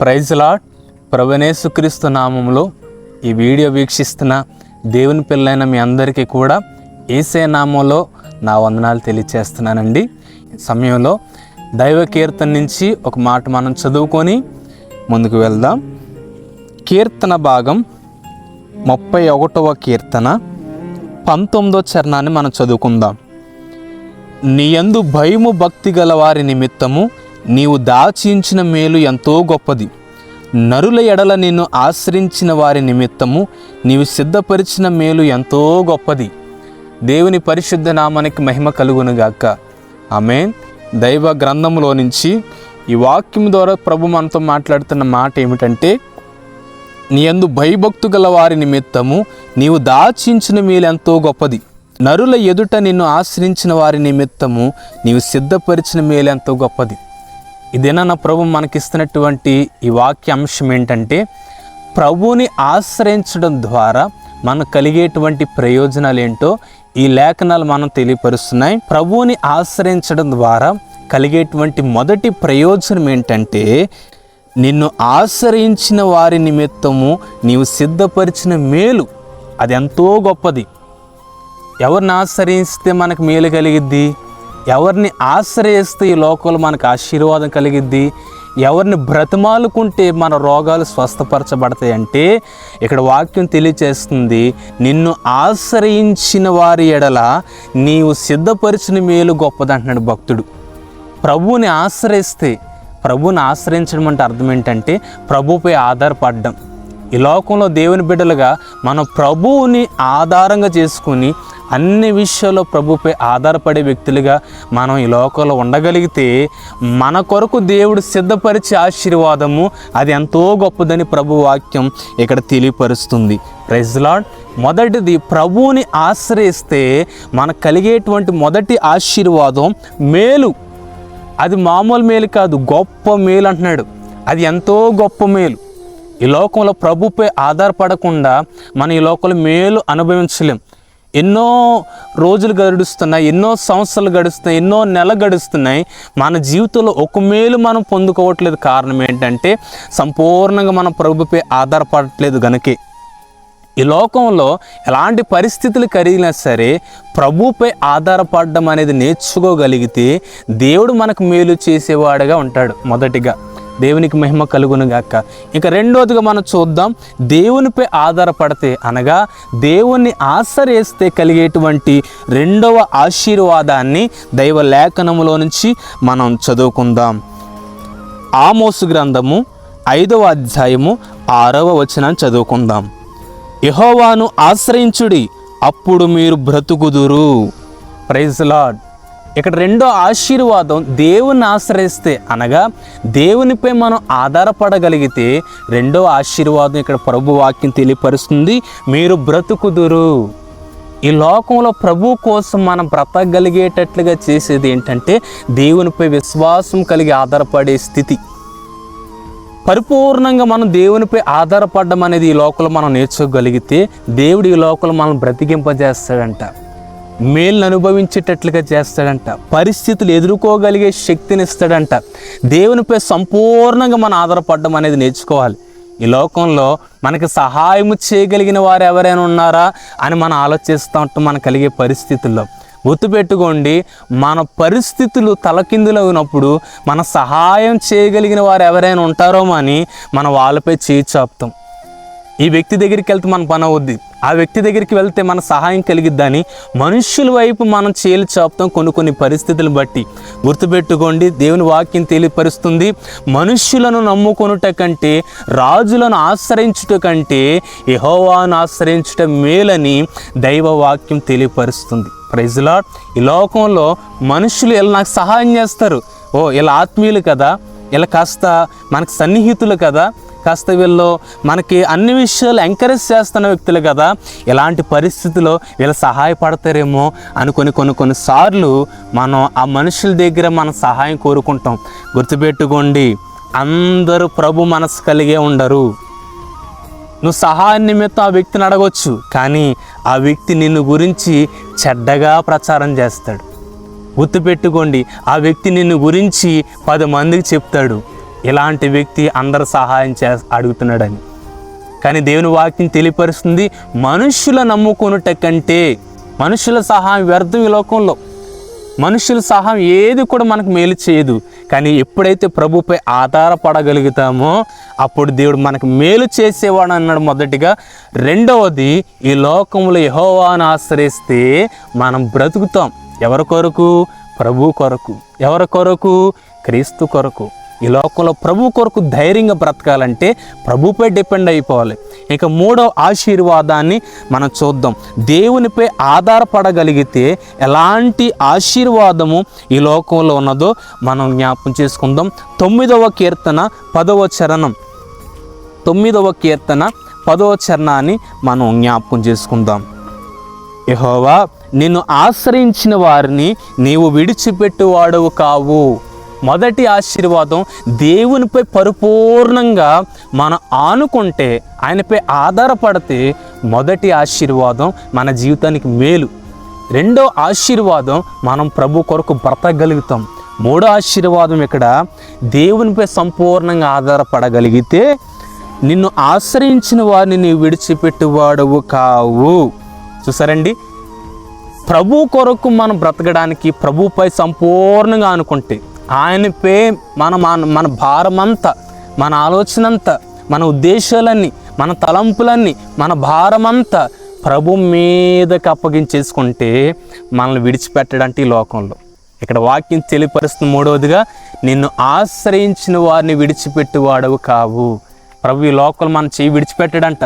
Praise lot ప్రవణేశుక్రీస్తు నామంలో ఈ video వీక్షిస్తున్న దేవుని పిల్లైన మీ అందరికీ కూడా ఏసే నామంలో నా వందనాలు తెలియచేస్తున్నానండి. సమయంలో దైవ కీర్తన నుంచి ఒక మాట మనం చదువుకొని ముందుకు వెళ్దాం. కీర్తన భాగం ముప్పై ఒకటవ కీర్తన పంతొమ్మిదో చరణాన్ని మనం చదువుకుందాం. నీయందు భయము భక్తి గల వారి నిమిత్తము నీవు దాచించిన మేలు ఎంతో గొప్పది. నరుల ఎడల నిన్ను ఆశ్రయించిన వారి నిమిత్తము నీవు సిద్ధపరిచిన మేలు ఎంతో గొప్పది. దేవుని పరిశుద్ధ నామానికి మహిమ కలుగునుగాక ఆమె దైవ గ్రంథంలో నుంచి ఈ వాక్యం ద్వారా ప్రభు మనతో మాట్లాడుతున్న మాట ఏమిటంటే నీ యందు భయభక్తు గల వారి నిమిత్తము నీవు దాచించిన మేలు ఎంతో గొప్పది. నరుల ఎదుట నిన్ను ఆశ్రయించిన వారి నిమిత్తము నీవు సిద్ధపరిచిన మేలు ఎంతో గొప్పది. ఇదేనా నా ప్రభు మనకిస్తున్నటువంటి ఈ వాక్య అంశం ఏంటంటే ప్రభువుని ఆశ్రయించడం ద్వారా మనకు కలిగేటువంటి ప్రయోజనాలు ఏంటో ఈ లేఖనాలు మనం తెలియపరుస్తున్నాయి. ప్రభువుని ఆశ్రయించడం ద్వారా కలిగేటువంటి మొదటి ప్రయోజనం ఏంటంటే నిన్ను ఆశ్రయించిన వారి నిమిత్తము నీవు సిద్ధపరిచిన మేలు అది ఎంతో గొప్పది. ఎవరిని ఆశ్రయిస్తే మనకు మేలు కలిగిద్ది? ఎవరిని ఆశ్రయిస్తే ఈ లోకంలో మనకు ఆశీర్వాదం కలిగిద్ది? ఎవరిని బ్రతిమాలుకుంటే మన రోగాలు స్వస్థపరచబడతాయి అంటే ఇక్కడ వాక్యం తెలియచేస్తుంది నిన్ను ఆశ్రయించిన వారి ఎడల నీవు సిద్ధపరిచిన మేలు గొప్పదంటున్నాడు భక్తుడు. ప్రభువుని ఆశ్రయిస్తే ప్రభువుని ఆశ్రయించడం అంటే అర్థం ఏంటంటే ప్రభుపై ఆధారపడడం. ఈ లోకంలో దేవుని బిడ్డలుగా మనం ప్రభువుని ఆధారంగా చేసుకుని అన్ని విషయాల్లో ప్రభుపై ఆధారపడే వ్యక్తులుగా మనం ఈ లోకంలో ఉండగలిగితే మన కొరకు దేవుడు సిద్ధపరిచే ఆశీర్వాదము అది ఎంతో గొప్పదని ప్రభు వాక్యం ఇక్కడ తెలియపరుస్తుంది. ప్రెజ్లాడ్ మొదటిది ప్రభువుని ఆశ్రయిస్తే మనకు కలిగేటువంటి మొదటి ఆశీర్వాదం మేలు. అది మామూలు మేలు కాదు గొప్ప మేలు అంటున్నాడు. అది ఎంతో గొప్ప మేలు. ఈ లోకంలో ప్రభుపై ఆధారపడకుండా మనం ఈ లోకంలో మేలు అనుభవించలేం. ఎన్నో రోజులు గడుస్తున్నాయి ఎన్నో సంవత్సరాలు గడుస్తున్నాయి ఎన్నో నెల గడుస్తున్నాయి. మన జీవితంలో ఒక మేలు మనం పొందుకోవట్లేదు కారణం ఏంటంటే సంపూర్ణంగా మనం ప్రభుపై ఆధారపడట్లేదు గనకే. ఈ లోకంలో ఎలాంటి పరిస్థితులు కలిగినా సరే ప్రభుపై ఆధారపడడం అనేది నేర్చుకోగలిగితే దేవుడు మనకు మేలు చేసేవాడుగా ఉంటాడు మొదటిగా. దేవునికి మహిమ కలుగును గాక ఇక రెండోదిగా మనం చూద్దాం దేవునిపై ఆధారపడితే అనగా దేవుణ్ణి ఆశ్రయిస్తే కలిగేటువంటి రెండవ ఆశీర్వాదాన్ని దైవ లేఖనములో నుంచి మనం చదువుకుందాం. ఆమోసు గ్రంథము ఐదవ అధ్యాయము ఆరవ వచనాన్ని చదువుకుందాం. యహోవాను ఆశ్రయించుడి అప్పుడు మీరు బ్రతుకుదురు. ప్రైజ్ లాడ్ ఇక్కడ రెండో ఆశీర్వాదం దేవుని ఆశ్రయిస్తే అనగా దేవునిపై మనం ఆధారపడగలిగితే రెండో ఆశీర్వాదం ఇక్కడ ప్రభు వాక్యం తెలియపరుస్తుంది. మీరు బ్రతుకుదురు. ఈ లోకంలో ప్రభు కోసం మనం బ్రతకగలిగేటట్లుగా చేసేది ఏంటంటే దేవునిపై విశ్వాసం కలిగి ఆధారపడే స్థితి. పరిపూర్ణంగా మనం దేవునిపై ఆధారపడడం అనేది ఈ లోకంలో మనం నేర్చుకోగలిగితే దేవుడు ఈ లోకంలో మనం బ్రతికింపజేస్తాడంట. మేలును అనుభవించేటట్లుగా చేస్తాడంట. పరిస్థితులు ఎదుర్కోగలిగే శక్తిని ఇస్తాడంట. దేవునిపై సంపూర్ణంగా మనం ఆధారపడడం అనేది నేర్చుకోవాలి. ఈ లోకంలో మనకి సహాయం చేయగలిగిన వారు ఎవరైనా ఉన్నారా అని మనం ఆలోచిస్తూ ఉంటాం మనకు కలిగే పరిస్థితుల్లో. గుర్తుపెట్టుకోండి మన పరిస్థితులు తలకిందులవునప్పుడు మన సహాయం చేయగలిగిన వారు ఎవరైనా ఉంటారో అని మనం వాళ్ళపై చేయి చాపుతాం. ఈ వ్యక్తి దగ్గరికి వెళ్తే మన పని అవుద్ది. ఆ వ్యక్తి దగ్గరికి వెళ్తే మన సహాయం కలిగిద్దని మనుషుల వైపు మనం చేలు చాపుతాం కొన్ని కొన్ని పరిస్థితులను బట్టి. గుర్తుపెట్టుకోండి దేవుని వాక్యం తెలియపరుస్తుంది మనుష్యులను నమ్ముకొనుట కంటే రాజులను ఆశ్రయించుట కంటే యహోవాను ఆశ్రయించుట మేలని దైవ వాక్యం తెలియపరుస్తుంది. ప్రైజ్లాడ్ ఈ లోకంలో మనుషులు ఇలా నాకు సహాయం చేస్తారు? ఓ ఇలా ఆత్మీయులు కదా? ఇలా కాస్త మనకు సన్నిహితులు కదా? కాస్త వీళ్ళు మనకి అన్ని విషయాలు ఎంకరేజ్ చేస్తున్న వ్యక్తులు కదా. ఇలాంటి పరిస్థితిలో వీళ్ళు సహాయపడతారేమో అనుకొని కొన్ని కొన్నిసార్లు మనం ఆ మనుషుల దగ్గర మనం సహాయం కోరుకుంటాం. గుర్తుపెట్టుకోండి అందరూ ప్రభు మనసు కలిగే ఉండరు. నువ్వు సహాయం నిమిత్తం ఆ వ్యక్తిని అడగొచ్చు కానీ ఆ వ్యక్తి నిన్ను గురించి చెడ్డగా ప్రచారం చేస్తాడు. గుర్తుపెట్టుకోండి ఆ వ్యక్తి నిన్ను గురించి పది మందికి చెప్తాడు. ఇలాంటి వ్యక్తి అందరు సహాయం చే అడుగుతున్నాడని. కానీ దేవుని వాక్యం తెలియపరుస్తుంది మనుషుల నమ్ముకునుట కంటే మనుషుల సహాయం వ్యర్థం ఈ లోకంలో. మనుషుల సహాయం ఏది కూడా మనకు మేలు చేయదు. కానీ ఎప్పుడైతే ప్రభుపై ఆధారపడగలుగుతామో అప్పుడు దేవుడు మనకు మేలు చేసేవాడు అన్నాడు మొదటిగా. రెండవది ఈ లోకంలో యహోవాను ఆశ్రయిస్తే మనం బ్రతుకుతాం. ఎవరి కొరకు? ప్రభు కొరకు. ఎవరి కొరకు? క్రీస్తు కొరకు. ఈ లోకంలో ప్రభు కొరకు ధైర్యంగా బ్రతకాలంటే ప్రభుపై డిపెండ్ అయిపోవాలి. ఇక మూడవ ఆశీర్వాదాన్ని మనం చూద్దాం. దేవునిపై ఆధారపడగలిగితే ఎలాంటి ఆశీర్వాదము ఈ లోకంలో ఉన్నదో మనం జ్ఞాపం చేసుకుందాం. తొమ్మిదవ కీర్తన పదవ చరణం. తొమ్మిదవ కీర్తన పదవ చరణాన్ని మనం జ్ఞాపకం చేసుకుందాం. యహోవా నిన్ను ఆశ్రయించిన వారిని నీవు విడిచిపెట్టువాడవు కావు. మొదటి ఆశీర్వాదం దేవునిపై పరిపూర్ణంగా మనం ఆనుకుంటే ఆయనపై ఆధారపడితే మొదటి ఆశీర్వాదం మన జీవితానికి మేలు. రెండో ఆశీర్వాదం మనం ప్రభు కొరకు బ్రతకగలుగుతాం. మూడో ఆశీర్వాదం ఇక్కడ దేవునిపై సంపూర్ణంగా ఆధారపడగలిగితే నిన్ను ఆశ్రయించిన వారిని నీవు విడిచిపెట్టువాడవు కావు. చూసారండి? ప్రభు కొరకు మనం బ్రతకడానికి ప్రభుపై సంపూర్ణంగా అనుకుంటే ఆయనపై మన మన మన భారమంతా మన ఆలోచనంతా మన ఉద్దేశాలన్నీ మన తలంపులన్నీ మన భారమంతా ప్రభు మీదకి అప్పగించేసుకుంటే మనల్ని విడిచిపెట్టడానికి ఈ లోకంలో. ఇక్కడ వాక్యం తెలియపరుస్తున్న మూడవదిగా నిన్ను ఆశ్రయించిన వారిని విడిచిపెట్టువాడవు కావు. ప్రభు ఈ లోకల్ మన చేయి విడిచిపెట్టాడంట.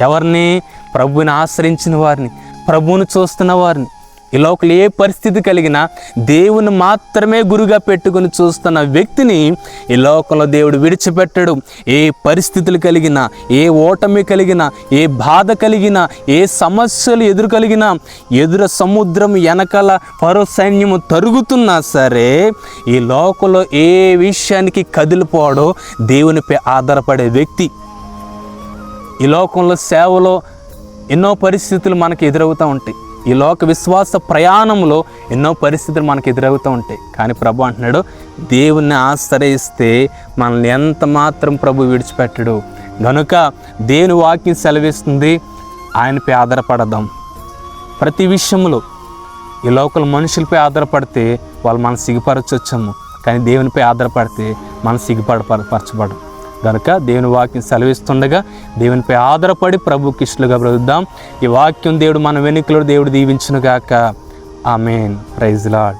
ఎవరిని? ప్రభుని ఆశ్రయించిన వారిని ప్రభువుని చూస్తున్న వారిని. ఈ లోకల్ ఏ పరిస్థితి కలిగినా దేవుని మాత్రమే గురుగా పెట్టుకుని చూస్తున్న వ్యక్తిని ఈ లోకంలో దేవుడు విడిచిపెట్టడు. ఏ పరిస్థితులు కలిగినా ఏ ఓటమి కలిగినా ఏ బాధ కలిగినా ఏ సమస్యలు ఎదురు కలిగినా ఎదుర సముద్రం వెనకాల పరో సైన్యము తరుగుతున్నా సరే ఈ లోకంలో ఏ విషయానికి కదిలిపోవడో దేవునిపై ఆధారపడే వ్యక్తి. ఈ లోకంలో సేవలో ఎన్నో పరిస్థితులు మనకు ఎదురవుతూ ఉంటాయి. ఈ లోక విశ్వాస ప్రయాణంలో ఎన్నో పరిస్థితులు మనకు ఎదురవుతూ ఉంటాయి. కానీ ప్రభు అంటున్నాడు దేవుణ్ణి ఆశ్రయిస్తే మనల్ని ఎంత మాత్రం ప్రభు విడిచిపెట్టడు. గనుక దేవుని వాక్యం సెలవిస్తుంది ఆయనపై ఆధారపడదాం. ప్రతి విషయంలో ఈ లోకల్ మనుషులపై ఆధారపడితే వాళ్ళు మనం సిగ్గుపరచొచ్చాము. కానీ దేవునిపై ఆధారపడితే మనం సిగ్గుపడ పరచబడం కనుక దేవుని వాక్యం సెలవిస్తుండగా దేవునిపై ఆధారపడి ప్రభు కిష్లుగా బ్రతుద్దాం ఈ వాక్యం దేవుడు మన వెనుకలో దేవుడు దీవించునుగాక. ఆమెన్. Praise lord